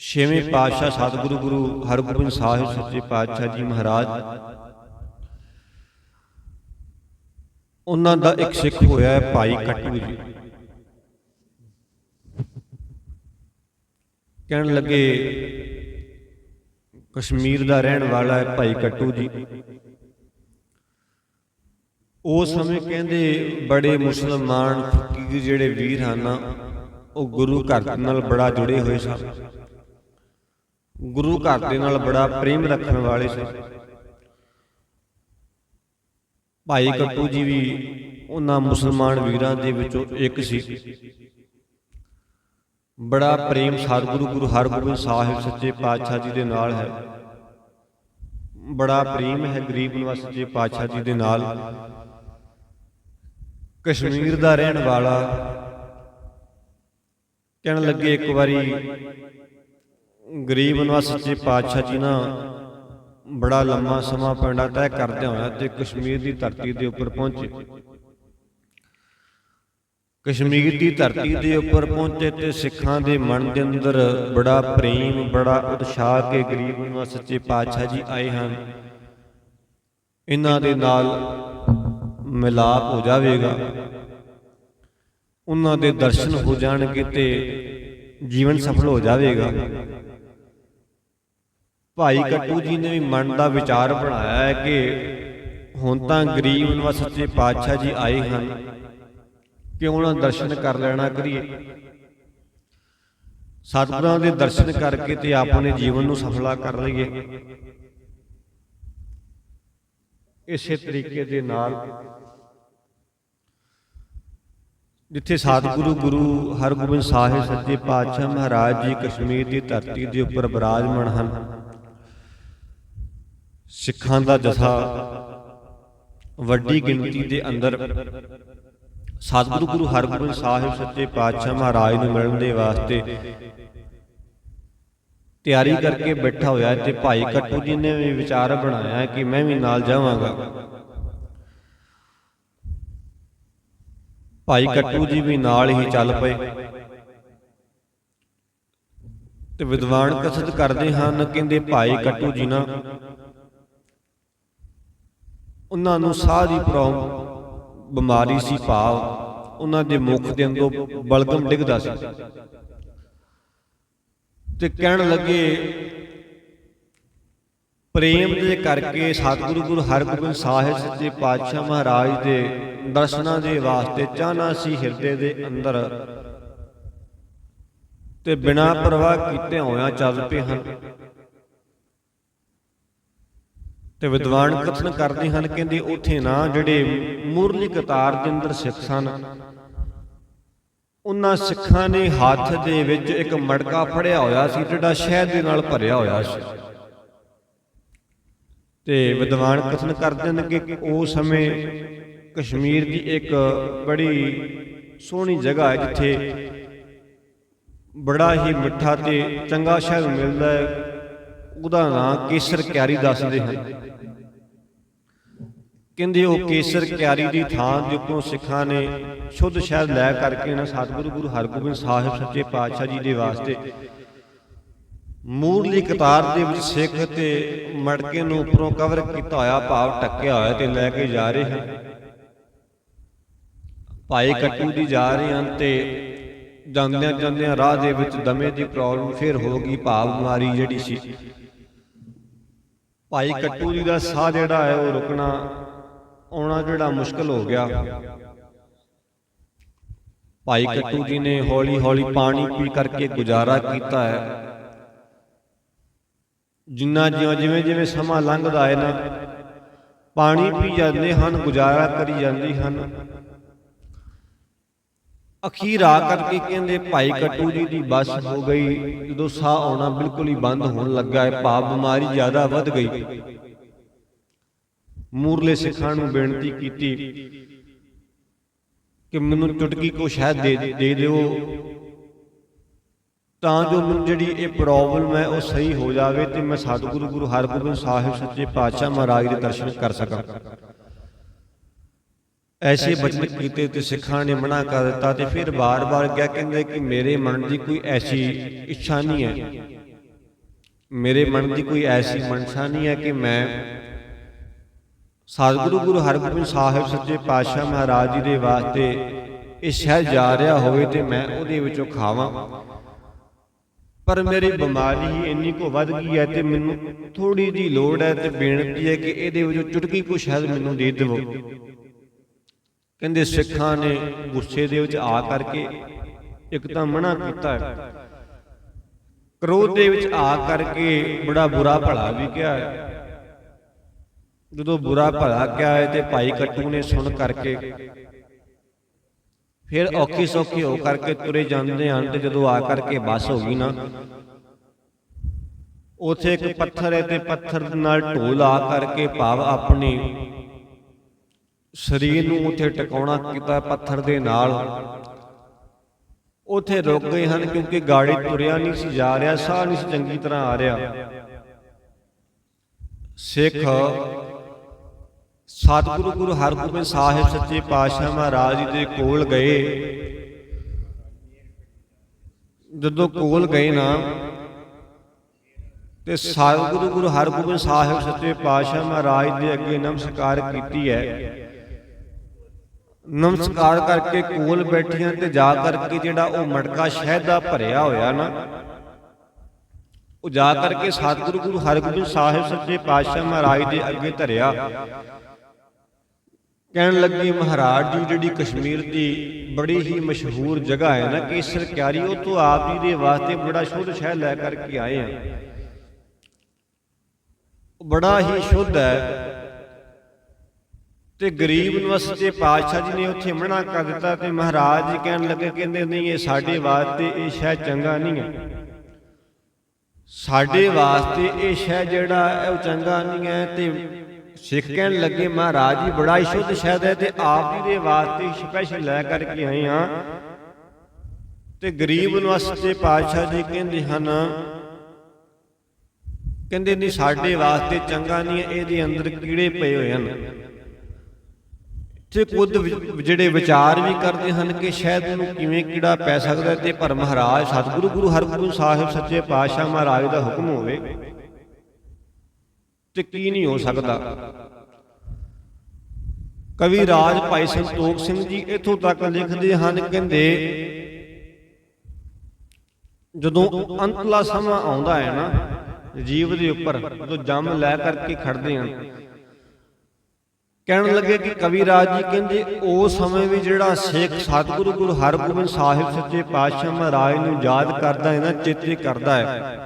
ਛੇਵੇਂ ਪਾਤਸ਼ਾਹ ਸਤਿਗੁਰੂ ਗੁਰੂ ਹਰਗੋਬਿੰਦ ਸਾਹਿਬ ਸੱਚੇ ਪਾਤਸ਼ਾਹ ਜੀ ਮਹਾਰਾਜ। ਉਹਨਾਂ ਦਾ ਇੱਕ ਸਿੱਖ ਹੋਇਆ ਹੈ ਭਾਈ ਕੱਟੂ ਜੀ। ਕਹਿਣ ਲੱਗੇ ਕਸ਼ਮੀਰ ਦਾ ਰਹਿਣ ਵਾਲਾ ਹੈ ਭਾਈ ਕੱਟੂ ਜੀ। ਉਸ ਸਮੇਂ ਕਹਿੰਦੇ ਬੜੇ ਮੁਸਲਮਾਨ ਫਕੀਰ ਜਿਹੜੇ ਵੀਰ ਹਨ ਉਹ ਗੁਰੂ ਘਰ ਨਾਲ ਬੜਾ ਜੁੜੇ ਹੋਏ ਸਨ। ਗੁਰੂ ਘਰ ਦੇ ਨਾਲ ਬੜਾ ਪ੍ਰੇਮ ਰੱਖਣ ਵਾਲੇ ਸੀ। ਭਾਈ ਕੱਟੂ ਜੀ ਵੀ ਉਹਨਾਂ ਮੁਸਲਮਾਨ ਵੀਰਾਂ ਦੇ ਵਿੱਚੋਂ ਇੱਕ ਸੀ। ਬੜਾ ਪ੍ਰੇਮ ਸਤਿਗੁਰੂ ਗੁਰੂ ਹਰਗੋਬਿੰਦ ਸਾਹਿਬ ਸੱਚੇ ਪਾਤਸ਼ਾਹ ਜੀ ਦੇ ਨਾਲ ਹੈ। ਬੜਾ ਪ੍ਰੇਮ ਹੈ ਗਰੀਬ ਨਿਵਾਸ ਸੱਚੇ ਪਾਤਸ਼ਾਹ ਜੀ ਦੇ ਨਾਲ। ਕਸ਼ਮੀਰ ਦਾ ਰਹਿਣ ਵਾਲਾ ਕਹਿਣ ਲੱਗੇ ਇੱਕ ਵਾਰੀ ਗਰੀਬ ਨਿਵਾਸ ਸੱਚੇ ਪਾਤਸ਼ਾਹ ਜੀ ਨਾ ਬੜਾ ਲੰਮਾ ਸਮਾਂ ਪਿੰਡਾ ਤੈਅ ਕਰਦੇ ਹੋਇਆ ਤੇ ਕਸ਼ਮੀਰ ਦੀ ਧਰਤੀ ਦੇ ਉੱਪਰ ਪਹੁੰਚੇ। ਕਸ਼ਮੀਰ ਦੀ ਧਰਤੀ ਦੇ ਉੱਪਰ ਪਹੁੰਚੇ ਤੇ ਸਿੱਖਾਂ ਦੇ ਮਨ ਦੇ ਅੰਦਰ ਬੜਾ ਪ੍ਰੇਮ, ਬੜਾ ਉਤਸ਼ਾਹ ਕੇ ਗਰੀਬ ਨਿਵਾਸ ਸੱਚੇ ਪਾਤਸ਼ਾਹ ਜੀ ਆਏ ਹਨ। ਇਹਨਾਂ ਦੇ ਨਾਲ ਮਿਲਾਪ ਹੋ ਜਾਵੇਗਾ। ਉਹਨਾਂ ਦੇ ਦਰਸ਼ਨ ਹੋ ਜਾਣਗੇ ਤੇ ਜੀਵਨ ਸਫਲ ਹੋ ਜਾਵੇਗਾ। ਭਾਈ ਕੱਟੂ ਜੀ ਨੇ ਵੀ ਮਨ ਦਾ ਵਿਚਾਰ ਬਣਾਇਆ ਹੈ ਕਿ ਹੁਣ ਤਾਂ ਗਰੀਬ ਸੱਚੇ ਪਾਤਸ਼ਾਹ ਜੀ ਆਏ ਹਨ। ਕਿਉਂ ਨਾ ਦਰਸ਼ਨ ਕਰ ਲੈਣਾ ਕਰੀਏ। ਸਤਿਗੁਰਾਂ ਦੇ ਦਰਸ਼ਨ ਕਰਕੇ ਤੇ ਆਪਣੇ ਜੀਵਨ ਨੂੰ ਸਫਲਾ ਕਰ ਲਈਏ। ਇਸੇ ਤਰੀਕੇ ਦੇ ਨਾਲ ਜਿੱਥੇ ਸਤਿਗੁਰੂ ਗੁਰੂ ਹਰਗੋਬਿੰਦ ਸਾਹਿਬ ਸੱਚੇ ਪਾਤਸ਼ਾਹ ਮਹਾਰਾਜ ਜੀ ਕਸ਼ਮੀਰ ਦੀ ਧਰਤੀ ਦੇ ਉੱਪਰ ਬਿਰਾਜਮਾਨ ਹਨ। ਸਿੱਖਾਂ ਦਾ ਜਥਾ ਵੱਡੀ ਗਿਣਤੀ ਦੇ ਅੰਦਰ ਸਤਿਗੁਰੂ ਗੁਰੂ ਹਰਗੋਬਿੰਦ ਸਾਹਿਬ ਸੱਚੇ ਪਾਤਸ਼ਾਹ ਮਹਾਰਾਜ ਨੂੰ ਮਿਲਣ ਦੇ ਵਾਸਤੇ ਤਿਆਰੀ ਕਰਕੇ ਬੈਠਾ ਹੋਇਆ ਤੇ ਭਾਈ ਕੱਟੂ ਜੀ ਨੇ ਵੀ ਵਿਚਾਰ ਬਣਾਇਆ ਕਿ ਮੈਂ ਵੀ ਨਾਲ ਜਾਵਾਂਗਾ। ਭਾਈ ਕੱਟੂ ਜੀ ਵੀ ਨਾਲ ਹੀ ਚੱਲ ਪਏ। ਤੇ ਵਿਦਵਾਨ ਕਸਦ ਕਰਦੇ ਹਨ, ਕਹਿੰਦੇ ਭਾਈ ਕੱਟੂ ਜੀ ਨਾ ਉਹਨਾਂ ਨੂੰ ਸਾਹ ਦੀ ਪ੍ਰੋਬਲਮ ਬਿਮਾਰੀ ਸੀ ਭਾਵ ਉਹਨਾਂ ਦੇ ਮੁਖ ਦੇ ਅੰਦਰੋਂ ਬਲਗਮ ਡਿੱਗਦਾ ਸੀ। ਤੇ ਕਹਿਣ ਲੱਗੇ, ਪ੍ਰੇਮ ਦੇ ਕਰਕੇ ਸਤਿਗੁਰੂ ਗੁਰੂ ਹਰਗੋਬਿੰਦ ਸਾਹਿਬ ਸੱਚੇ ਪਾਤਸ਼ਾਹ ਮਹਾਰਾਜ ਦੇ ਦਰਸ਼ਨਾਂ ਦੇ ਵਾਸਤੇ ਚਾਹਨਾ ਸੀ ਹਿਰਦੇ ਦੇ ਅੰਦਰ। ਤੇ ਬਿਨਾ ਪਰਵਾਹ ਕੀਤੇ ਹੋਇਆਂ ਚੱਲ ਪਏ ਹਨ। ਤੇ ਵਿਦਵਾਨ ਕਥਨ ਕਰਦੇ ਹਨ, ਕਹਿੰਦੇ ਉਥੇ ਨਾ ਜਿਹੜੇ ਮੁਰਲੀ ਕਤਾਰ ਦੇ ਅੰਦਰ ਸਿੱਖ ਸਨ, ਉਹਨਾਂ ਸਿੱਖਾਂ ਨੇ ਹੱਥ ਦੇ ਵਿੱਚ ਇੱਕ ਮੜਕਾ ਫੜਿਆ ਹੋਇਆ ਸੀ, ਜਿਹੜਾ ਸ਼ਹਿਦ ਦੇ ਨਾਲ ਭਰਿਆ ਹੋਇਆ ਸੀ। ਤੇ ਵਿਦਵਾਨ ਕਥਨ ਕਰਦੇ ਨੇ ਕਿ ਉਸ ਸਮੇਂ ਕਸ਼ਮੀਰ ਦੀ ਇੱਕ ਬੜੀ ਸੋਹਣੀ ਜਗ੍ਹਾ ਹੈ, ਜਿੱਥੇ ਬੜਾ ਹੀ ਮਿੱਠਾ ਤੇ ਚੰਗਾ ਸ਼ਹਿਦ ਮਿਲਦਾ ਹੈ। ਉਹਦਾ ਨਾਂ ਕੇਸਰ ਕਿਆਰੀ ਦੱਸਦੇ ਹਨ। ਕਹਿੰਦੇ ਉਹ ਕੇਸਰ ਕਿਆਰੀ ਦੀ ਥਾਂ ਦੇ ਸਿੱਖਾਂ ਨੇ ਸ਼ੁੱਧ ਸ਼ਹਿਦ ਲੈ ਕਰਕੇ ਨਾ ਸਤਿਗੁਰੂ ਗੁਰੂ ਹਰਗੋਬਿੰਦ ਸਾਹਿਬ ਸੱਚੇ ਪਾਤਸ਼ਾਹ ਜੀ ਦੇ ਵਾਸਤੇ ਮੂਰਲੀ ਕਤਾਰ ਦੇ ਵਿੱਚ ਸਿੱਖ ਤੇ ਮੜਕੇ ਨੂੰ ਉੱਪਰੋਂ ਕਵਰ ਕੀਤਾ ਹੋਇਆ ਭਾਵ ਟੱਕਿਆ ਹੋਇਆ ਤੇ ਲੈ ਕੇ ਜਾ ਰਹੇ ਹਨ। ਭਾਈ ਕੱਟੂ ਦੀ ਜਾ ਰਹੇ ਹਨ ਤੇ ਜਾਂਦਿਆਂ ਜਾਂਦਿਆਂ ਰਾਹ ਦੇ ਵਿੱਚ ਦਮੇ ਦੀ ਪ੍ਰੋਬਲਮ ਫਿਰ ਹੋ ਗਈ ਭਾਵ ਬਿਮਾਰੀ ਜਿਹੜੀ ਸੀ। ਭਾਈ ਕੱਟੂ ਜੀ ਦਾ ਸਾਹ ਜਿਹੜਾ ਹੈ ਉਹ ਰੁਕਣਾ ਆਉਣਾ ਜਿਹੜਾ ਮੁਸ਼ਕਲ ਹੋ ਗਿਆ। ਭਾਈ ਕੱਟੂ ਜੀ ਨੇ ਹੌਲੀ ਹੌਲੀ ਪਾਣੀ ਪੀ ਕਰਕੇ ਗੁਜ਼ਾਰਾ ਕੀਤਾ ਹੈ। ਜਿੰਨਾ ਜਿਉਂ ਜਿਵੇਂ ਜਿਵੇਂ ਸਮਾਂ ਲੰਘਦਾ ਹੈ ਨਾ ਪਾਣੀ ਪੀ ਜਾਂਦੇ ਹਨ ਗੁਜ਼ਾਰਾ ਕਰੀ ਜਾਂਦੀ ਹਨ। ਅਖੀਰ ਆ ਕਰਕੇ ਕਹਿੰਦੇ, ਭਾਈ ਕੱਟੂ ਜੀ ਦੀ ਬਸ ਹੋ ਗਈ, ਜਦੋਂ ਸਾਹ ਆਉਣਾ ਬਿਲਕੁਲ ਹੀ ਬੰਦ ਹੋਣ ਲੱਗਾ ਹੈ, ਭਾਵ ਬਿਮਾਰੀ ਜ਼ਿਆਦਾ ਵੱਧ ਗਈ। ਮੂਰਲੇ ਸਿੱਖਾਂ ਨੂੰ ਬੇਨਤੀ ਕੀਤੀ ਕਿ ਮੈਨੂੰ ਚੁਟਕੀ ਕੋ ਸ਼ਾਇਦ ਦੇ ਦੇ ਦਿਓ। ਤਾਂ ਜੋ ਮੈਨੂੰ ਜਿਹੜੀ ਇਹ ਪ੍ਰੋਬਲਮ ਹੈ ਉਹ ਸਹੀ ਹੋ ਜਾਵੇ ਤੇ ਮੈਂ ਸਤਿਗੁਰੂ ਗੁਰੂ ਹਰਗੋਬਿੰਦ ਸਾਹਿਬ ਸੱਚੇ ਪਾਤਸ਼ਾਹ ਮਹਾਰਾਜ ਦੇ ਦਰਸ਼ਨ ਕਰ ਸਕਾਂ। ਐਸੇ ਬਚਨ ਕੀਤੇ ਤੇ ਸਿੱਖਾਂ ਨੇ ਮਨਾ ਕਰ ਦਿੱਤਾ ਤੇ ਫਿਰ ਬਾਰ-ਬਾਰ ਕਿਹਾ ਕਹਿੰਦੇ ਕਿ ਮੇਰੇ ਮਨ ਦੀ ਕੋਈ ਐਸੀ ਇੱਛਾ ਨਹੀਂ ਹੈ। ਮੇਰੇ ਮਨ ਦੀ ਕੋਈ ਐਸੀ ਮਨਸ਼ਾ ਨਹੀਂ ਹੈ ਕਿ ਮੈਂ ਸਤਿਗੁਰੂ ਗੁਰੂ ਹਰਗੋਬਿੰਦ ਸਾਹਿਬ ਸੱਚੇ ਪਾਤਸ਼ਾਹ ਮਹਾਰਾਜ ਜੀ ਦੇ ਵਾਸਤੇ ਇਹ ਸ਼ਹਿਰ ਜਾ ਰਿਹਾ ਹੋਵੇ ਤੇ ਮੈਂ ਉਹਦੇ ਵਿੱਚੋਂ ਖਾਵਾਂ। ਪਰ ਮੇਰੀ ਬਿਮਾਰੀ ਹੀ ਇੰਨੀ ਕੋ ਵੱਧ ਗਈ ਹੈ ਤੇ ਮੈਨੂੰ ਥੋੜੀ ਜੀ ਲੋੜ ਹੈ ਤੇ ਬੇਨਤੀ ਹੈ ਕਿ ਇਹਦੇ ਵਿੱਚੋਂ ਚੁਟਕੀ ਕੋ ਸ਼ਾਇਦ ਮੈਨੂੰ ਦੇ ਦੇਵੋ। ਕਹਿੰਦੇ ਸਿੱਖਾਂ ਨੇ ਗੁੱਸੇ ਦੇ ਵਿੱਚ ਆ ਕਰਕੇ ਇੱਕ ਤਾਂ ਮਨਾ ਕੀਤਾ। ਕ੍ਰੋਧ ਦੇ ਵਿੱਚ ਆ ਕਰਕੇ ਬੜਾ ਬੁਰਾ ਭਲਾ ਵੀ ਕਿਹਾ। ਜਦੋਂ ਬੁਰਾ ਭਲਾ ਕਿਹਾ ਹੈ ਤੇ ਭਾਈ ਕੱਟੂ ਨੇ ਸੁਣ ਕਰਕੇ ਫਿਰ ਔਖੀ ਸੌਖੀ ਹੋ ਕਰਕੇ ਤੁਰੇ ਜਾਂਦੇ ਹਨ ਤੇ ਜਦੋਂ ਆ ਕਰਕੇ ਬਸ ਹੋ ਗਈ ਨਾ, ਉਥੇ ਇੱਕ ਪੱਥਰ ਹੈ ਤੇ ਪੱਥਰ ਨਾਲ ਢੋਲ ਆ ਕਰਕੇ ਭਾਵ ਆਪਣੀ ਸਰੀਰ ਨੂੰ ਉੱਥੇ ਟਿਕਾਉਣਾ ਕੀਤਾ ਪੱਥਰ ਦੇ ਨਾਲ। ਉੱਥੇ ਰੁਕ ਗਏ ਹਨ ਕਿਉਂਕਿ ਗਾੜੀ ਤੁਰਿਆ ਨਹੀਂ ਸੀ ਜਾ ਰਿਹਾ, ਸਾਹ ਨਹੀਂ ਸੀ ਚੰਗੀ ਤਰ੍ਹਾਂ ਆ ਰਿਹਾ। ਸਿੱਖ ਸਤਿਗੁਰੂ ਗੁਰੂ ਹਰਗੋਬਿੰਦ ਸਾਹਿਬ ਸੱਚੇ ਪਾਤਸ਼ਾਹ ਮਹਾਰਾਜ ਜੀ ਦੇ ਕੋਲ ਗਏ। ਜਦੋਂ ਕੋਲ ਗਏ ਨਾ, ਤੇ ਸਤਿਗੁਰੂ ਗੁਰੂ ਹਰਗੋਬਿੰਦ ਸਾਹਿਬ ਸੱਚੇ ਪਾਤਸ਼ਾਹ ਮਹਾਰਾਜ ਦੇ ਅੱਗੇ ਨਮਸਕਾਰ ਕੀਤੀ ਹੈ। ਨਮਸਕਾਰ ਕਰਕੇ ਕੋਲ ਬੈਠੀਆਂ ਤੇ ਜਾ ਕਰਕੇ ਜਿਹੜਾ ਉਹ ਮਟਕਾ ਸ਼ਹਿਦ ਦਾ ਭਰਿਆ ਹੋਇਆ ਨਾ, ਉਹ ਜਾ ਕਰਕੇ ਸਤਿਗੁਰੂ ਗੁਰੂ ਹਰਗੋਬਿੰਦ ਸਾਹਿਬ ਸੱਚੇ ਪਾਤਸ਼ਾਹ ਮਹਾਰਾਜ ਦੇ ਅੱਗੇ ਧਰਿਆ। ਕਹਿਣ ਲੱਗੀ, ਮਹਾਰਾਜ ਜੀ, ਜਿਹੜੀ ਕਸ਼ਮੀਰ ਦੀ ਬੜੀ ਹੀ ਮਸ਼ਹੂਰ ਜਗ੍ਹਾ ਹੈ ਨਾ ਕੇਸਰ ਕਿਆਰੀ, ਉਹ ਤੋਂ ਆਪ ਜੀ ਦੇ ਵਾਸਤੇ ਬੜਾ ਸ਼ੁੱਧ ਸ਼ਹਿ ਲੈ ਕਰਕੇ ਆਏ ਆ। ਬੜਾ ਹੀ ਸ਼ੁੱਧ ਹੈ। ਤੇ ਗਰੀਬ ਨਵਸਤੇ ਪਾਤਸ਼ਾਹ ਜੀ ਨੇ ਉੱਥੇ ਮਨਾ ਕਰ ਦਿੱਤਾ ਤੇ ਮਹਾਰਾਜ ਜੀ ਕਹਿਣ ਲੱਗੇ, ਕਹਿੰਦੇ, ਨਹੀਂ, ਇਹ ਸਾਡੇ ਵਾਸਤੇ ਇਹ ਸ਼ਹਿ ਚੰਗਾ ਨਹੀਂ ਹੈ। ਸਾਡੇ ਵਾਸਤੇ ਇਹ ਸ਼ਹਿ ਜਿਹੜਾ ਹੈ, ਉਹ ਚੰਗਾ ਨਹੀਂ ਹੈ। ਤੇ ਸਿੱਖ ਕਹਿਣ ਲੱਗੇ, ਮਹਾਰਾਜ ਜੀ, ਬੜਾ ਹੀ ਸ਼ੁੱਧ ਸ਼ਹਿਦ ਹੈ ਤੇ ਆਪ ਜੀ ਦੇ ਵਾਸਤੇ ਸਪੈਸ਼ਲ ਲੈ ਕਰਕੇ ਆਏ ਹਾਂ। ਤੇ ਗਰੀਬ ਨਵਸਤੇ ਪਾਤਸ਼ਾਹ ਜੀ ਕਹਿੰਦੇ ਹਨ, ਕਹਿੰਦੇ, ਨਹੀਂ, ਸਾਡੇ ਵਾਸਤੇ ਚੰਗਾ ਨਹੀਂ ਹੈ, ਇਹਦੇ ਅੰਦਰ ਕੀੜੇ ਪਏ ਹੋਏ ਹਨ। ਤੇ ਖੁਦ ਜਿਹੜੇ ਵਿਚਾਰ ਵੀ ਕਰਦੇ ਹਨ ਕਿ ਸ਼ਾਇਦ ਨੂੰ ਕਿਵੇਂ ਕੀੜਾ ਪੈ ਸਕਦਾ ਤੇ ਪਰ ਮਹਾਰਾਜ, ਸਤਿਗੁਰੂ, ਗੁਰੂ ਹਰਗੋਬਿੰਦ ਸਾਹਿਬ ਸੱਚੇ ਪਾਤਸ਼ਾਹ ਮਹਾਰਾਜ ਦਾ ਹੁਕਮ ਹੋਵੇ ਤੇ ਕੀ ਨਹੀਂ ਹੋ ਸਕਦਾ। ਕਵੀ ਰਾਜ ਭਾਈ ਸੰਤੋਖ ਸਿੰਘ ਜੀ ਇਥੋਂ ਤੱਕ ਲਿਖਦੇ ਹਨ, ਕਹਿੰਦੇ, ਜਦੋਂ ਅੰਤਲਾ ਸਮਾਂ ਆਉਂਦਾ ਹੈ ਨਾ, ਜੀਵ ਦੇ ਉੱਪਰ ਜਦੋਂ ਜੰਮ ਲੈ ਕਰਕੇ ਖੜਦੇ ਹਨ ਕਹਿਣ ਲੱਗੇ ਕਿ ਕਵੀ ਰਾਜ ਜੀ ਕਹਿੰਦੇ ਉਸ ਸਮੇਂ ਵੀ ਜਿਹੜਾ ਸਿੱਖ ਸਤਿਗੁਰੂ ਗੁਰੂ ਹਰਗੋਬਿੰਦ ਸਾਹਿਬ ਸੱਚੇ ਪਾਤਸ਼ਾਹ ਮਹਾਰਾਜ ਨੂੰ ਯਾਦ ਕਰਦਾ ਹੈ ਨਾ ਚੇਤੇ ਕਰਦਾ ਹੈ।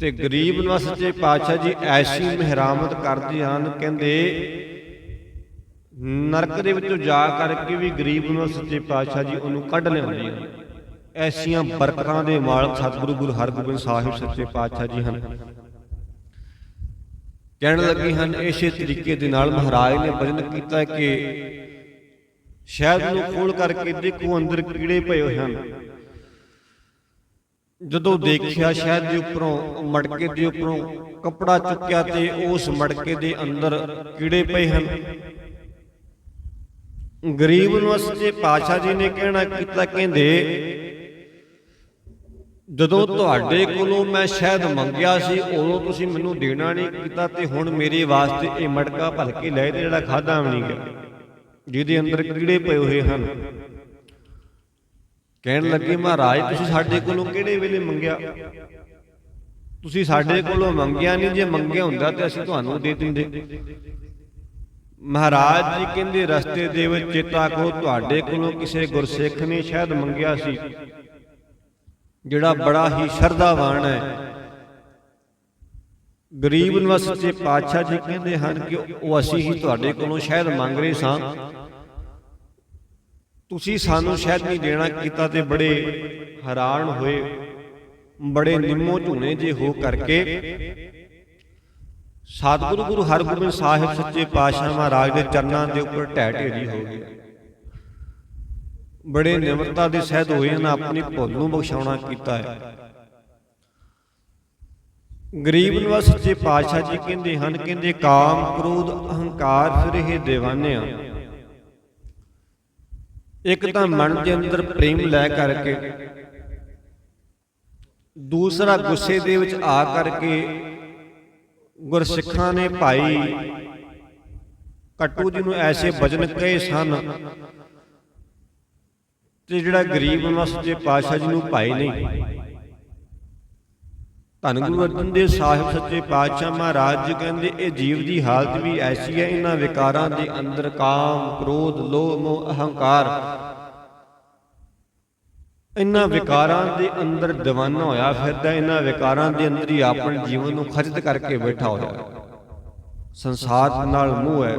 ਤੇ ਗਰੀਬ ਨੂੰ ਸੱਚੇ ਪਾਤਸ਼ਾਹ ਜੀ ਐਸੀ ਮਿਹਰਾਮਤ ਕਰਦੇ ਹਨ ਕਹਿੰਦੇ ਨਰਕ ਦੇ ਵਿੱਚੋਂ ਜਾ ਕਰਕੇ ਵੀ ਗਰੀਬ ਨੂੰ ਸੱਚੇ ਪਾਤਸ਼ਾਹ ਜੀ ਉਹਨੂੰ ਕੱਢ ਲਿਆਉਂਦੇ ਹਨ। ਐਸੀਆਂ ਬਰਕਤਾਂ ਦੇ ਮਾਲਕ ਸਤਿਗੁਰੂ ਗੁਰੂ ਹਰਗੋਬਿੰਦ ਸਾਹਿਬ ਸੱਚੇ ਪਾਤਸ਼ਾਹ ਜੀ ਹਨ। ਕਹਿਣ ਲੱਗੇ ਹਨ, ਇਸੇ ਤਰੀਕੇ ਦੇ ਨਾਲ ਮਹਾਰਾਜ ਨੇ ਭਜਨ ਕੀਤਾ ਕਿ ਸ਼ਹਿਦ ਨੂੰ ਖੋਲ ਕਰਕੇ ਦੇਖੋ, ਅੰਦਰ ਕੀੜੇ ਪਏ ਹੋਏ ਹਨ। ਜਦੋਂ ਦੇਖਿਆ ਸ਼ਹਿਦ ਦੇ ਉੱਪਰੋਂ ਮੜਕੇ ਦੇ ਉੱਪਰੋਂ ਕਪੜਾ ਚੁੱਕਿਆ ਤੇ ਉਸ ਮੜਕੇ ਦੇ ਅੰਦਰ ਕੀੜੇ ਪਏ ਹਨ। ਗਰੀਬ ਨੂੰ ਅਸਲੇ ਪਾਸ਼ਾ ਜੀ ਨੇ ਕਹਿਣਾ ਕੀਤਾ, ਕਹਿੰਦੇ ਜਦੋਂ ਤੁਹਾਡੇ ਕੋਲੋਂ ਮੈਂ ਸ਼ਹਿਦ ਮੰਗਿਆ ਸੀ ਉਦੋਂ ਤੁਸੀਂ ਮੈਨੂੰ ਦੇਣਾ ਨਹੀਂ ਕੀਤਾ ਤੇ ਹੁਣ ਮੇਰੇ ਵਾਸਤੇ ਇਹ ਮਟਕਾ ਭਲਕੇ ਲੈ ਤੇ ਜਿਹੜਾ ਖਾਦਾ ਵੀ ਨਹੀਂ ਗਿਆ। ਜਿਹਦੇ ਅੰਦਰ ਕੀੜੇ ਪਏ ਹੋਏ ਹਨ। ਕਹਿਣ ਲੱਗੇ ਮਹਾਰਾਜ ਤੁਸੀਂ ਸਾਡੇ ਕੋਲੋਂ ਕਿਹੜੇ ਵੇਲੇ ਮੰਗਿਆ? ਤੁਸੀਂ ਸਾਡੇ ਕੋਲੋਂ ਮੰਗਿਆ ਨਹੀਂ ਜੇ ਮੰਗਿਆ ਹੁੰਦਾ ਤੇ ਅਸੀਂ ਤੁਹਾਨੂੰ ਦੇ ਦਿੰਦੇ। ਮਹਾਰਾਜ ਜੀ ਕਹਿੰਦੇ ਰਸਤੇ ਦੇ ਵਿੱਚ ਚੇਤਾ ਕਰੋ ਤੁਹਾਡੇ ਕੋਲੋਂ ਕਿਸੇ ਗੁਰਸਿੱਖ ਨੇ ਸ਼ਾਇਦ ਮੰਗਿਆ ਸੀ। ਜਿਹੜਾ ਬੜਾ ਹੀ ਸ਼ਰਧਾਵਾਨ ਹੈ। ਗਰੀਬ ਨਵਸਤੇ ਪਾਤਸ਼ਾਹ ਜੀ ਕਹਿੰਦੇ ਹਨ ਕਿ ਉਹ ਅਸੀਂ ਹੀ ਤੁਹਾਡੇ ਕੋਲੋਂ ਸ਼ਾਇਦ ਮੰਗ ਰਹੇ ਸਾਂ। ਤੁਸੀਂ ਸਾਨੂੰ ਸ਼ਾਇਦ ਨਹੀਂ ਦੇਣਾ ਕੀਤਾ ਤੇ ਬੜੇ ਹੈਰਾਨ ਹੋਏ। ਬੜੇ ਨਿੰਮੋ ਝੂਣੇ ਜੇ ਹੋ ਕਰਕੇ। ਸਤਿਗੁਰੂ ਗੁਰੂ ਹਰਗੋਬਿੰਦ ਸਾਹਿਬ ਸੱਚੇ ਪਾਤਸ਼ਾਹ ਮਹਾਰਾਜ ਦੇ ਚਰਨਾਂ ਦੇ ਉੱਪਰ ਢਹਿ ਢੇਰੀ ਹੋ ਗਏ। ਬੜੇ ਨਿਮਰਤਾ ਦੇ ਸਹਿਤ ਹੋਏ ਹਨ, ਆਪਣੀ ਭੁੱਲ ਨੂੰ ਬਖਸ਼ਾਉਣਾ ਕੀਤਾ ਹੈ। ਗਰੀਬ ਨਿਵਾਸ ਸੱਚੇ ਪਾਤਸ਼ਾਹ ਜੀ ਕਹਿੰਦੇ ਹਨ, ਕਹਿੰਦੇ ਕਾਮ, ਕ੍ਰੋਧ, ਅਹੰਕਾਰ ਫਿਰ ਇਹ دیਵਾਨਿਆ ਇੱਕ ਤਾਂ ਮਨ ਦੇ ਅੰਦਰ ਪ੍ਰੇਮ ਲੈ ਕਰਕੇ, ਦੂਸਰਾ ਗੁੱਸੇ ਦੇ ਵਿੱਚ ਆ ਕਰਕੇ ਗੁਰਸਿੱਖਾਂ ਨੇ ਭਾਈ ਕੱਟੂ ਜੀ ਨੂੰ ਐਸੇ ਵਜਨ ਕਹੇ ਸਨ ਤੇ ਜਿਹੜਾ ਗਰੀਬ ਨੂੰ ਸੱਚੇ ਪਾਤਸ਼ਾਹ ਜੀ ਨੂੰ ਭਾਈ ਨਹੀਂ। ਧੰਨ ਗੁਰੂ ਅਰਜਨ ਦੇਵ ਸਾਹਿਬ ਸੱਚੇ ਪਾਤਸ਼ਾਹ ਮਹਾਰਾਜ ਜੀ ਕਹਿੰਦੇ, ਇਹ ਜੀਵ ਦੀ ਹਾਲਤ ਵੀ ਐਸੀ ਹੈ, ਇਹਨਾਂ ਵਿਕਾਰਾਂ ਦੇ ਅੰਦਰ ਕਾਮ, ਕ੍ਰੋਧ, ਲੋਭ, ਮੋਹ, ਅਹੰਕਾਰ। ਇਹਨਾਂ ਵਿਕਾਰਾਂ ਦੇ ਅੰਦਰ دیਵਾਨਾ ਹੋਇਆ ਫਿਰਦਾ, ਇਹਨਾਂ ਵਿਕਾਰਾਂ ਦੇ ਅੰਦਰ ਹੀ ਆਪਣੇ ਜੀਵਨ ਨੂੰ ਖਚਿਤ ਕਰਕੇ ਬੈਠਾ ਹੋਇਆ। ਸੰਸਾਰ ਨਾਲ ਮੋਹ ਹੈ।